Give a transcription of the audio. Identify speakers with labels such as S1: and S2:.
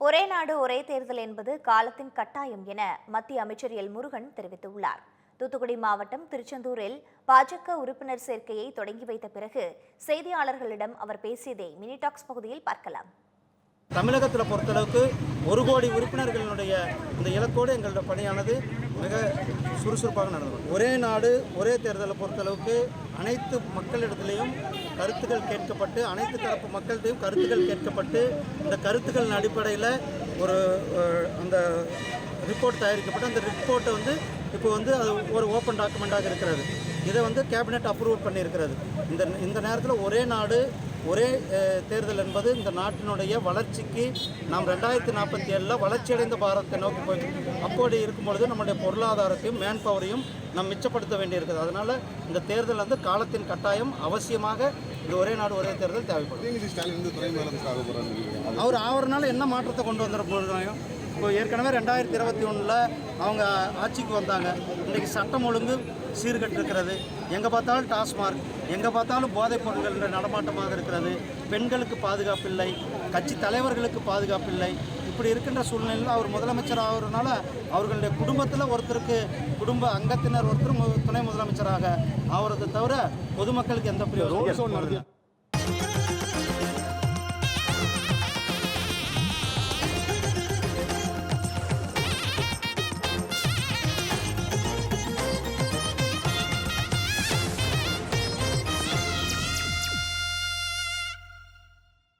S1: ஒரே நாடு ஒரே தேர்தல் என்பது காலத்தின் கட்டாயம் என மத்திய அமைச்சர் எல். முருகன் தெரிவித்துள்ளார். தூத்துக்குடி மாவட்டம் திருச்செந்தூரில் பாஜக உறுப்பினர் சேர்க்கையை தொடங்கி வைத்த பிறகு செய்தியாளர்களிடம் அவர் பேசியதை மினி டாக்ஸ் பகுதியில் பார்க்கலாம்.
S2: தமிழகத்தில் பொறுத்தளவுக்கு ஒரு கோடி உறுப்பினர்களுடைய இந்த இலக்கோடு எங்களோட பணியானது மிக சுறுசுறுப்பாக நடந்தது ஒரே நாடு ஒரே தேர்தலை பொறுத்தளவுக்கு அனைத்து மக்களிடத்திலையும் கருத்துக்கள் கேட்கப்பட்டு அனைத்து தரப்பு மக்களிடையும் கருத்துக்கள் கேட்கப்பட்டு இந்த கருத்துக்களின் அடிப்படையில் ஒரு அந்த ரிப்போர்ட் தயாரிக்கப்பட்டு அந்த ரிப்போர்ட்டை வந்து இப்போ வந்து அது ஒரு ஓப்பன் டாக்குமெண்ட்டாக இருக்கிறது. இதை வந்து கேபினெட் அப்ரூவ் பண்ணியிருக்கிறது. இந்த இந்த நேரத்தில் ஒரே நாடு ஒரே தேர்தல் என்பது இந்த நாட்டினுடைய வளர்ச்சிக்கு நாம் ரெண்டாயிரத்தி நாற்பத்தி ஏழில் வளர்ச்சியடைந்த பாரதத்தை நோக்கி போய் அப்படி இருக்கும்பொழுது நம்முடைய பொருளாதாரத்தையும் மேன் பவரையும் நாம் மிச்சப்படுத்த வேண்டியிருக்குது. அதனால் இந்த தேர்தல் வந்து காலத்தின் கட்டாயம். அவசியமாக இந்த ஒரே நாடு ஒரே தேர்தல் தேவைப்படும். அவர் ஆவறனால என்ன மாற்றத்தை கொண்டு வந்துட போகிறாங்க இப்போ ஏற்கனவே ரெண்டாயிரத்தி இருபத்தி ஒன்றில் அவங்க ஆட்சிக்கு வந்தாங்க. இன்றைக்கி சட்டம் ஒழுங்கு சீர்கட்டு இருக்கிறது எங்கே பார்த்தாலும் டாஸ்மார்க் எங்கே பார்த்தாலும் போதைப் பொருட்கள் நடமாட்டமாக இருக்கிறது. பெண்களுக்கு பாதுகாப்பு இல்லை கட்சி தலைவர்களுக்கு பாதுகாப்பு இல்லை. இப்படி இருக்கின்ற சூழ்நிலையில் அவர் முதலமைச்சர் ஆகிறதுனால அவர்களுடைய குடும்பத்தில் ஒருத்தருக்கு குடும்ப அங்கத்தினர் ஒருத்தர் துணை முதலமைச்சராக ஆகிறது தவிர பொதுமக்களுக்கு எந்த பிரயோஜனம்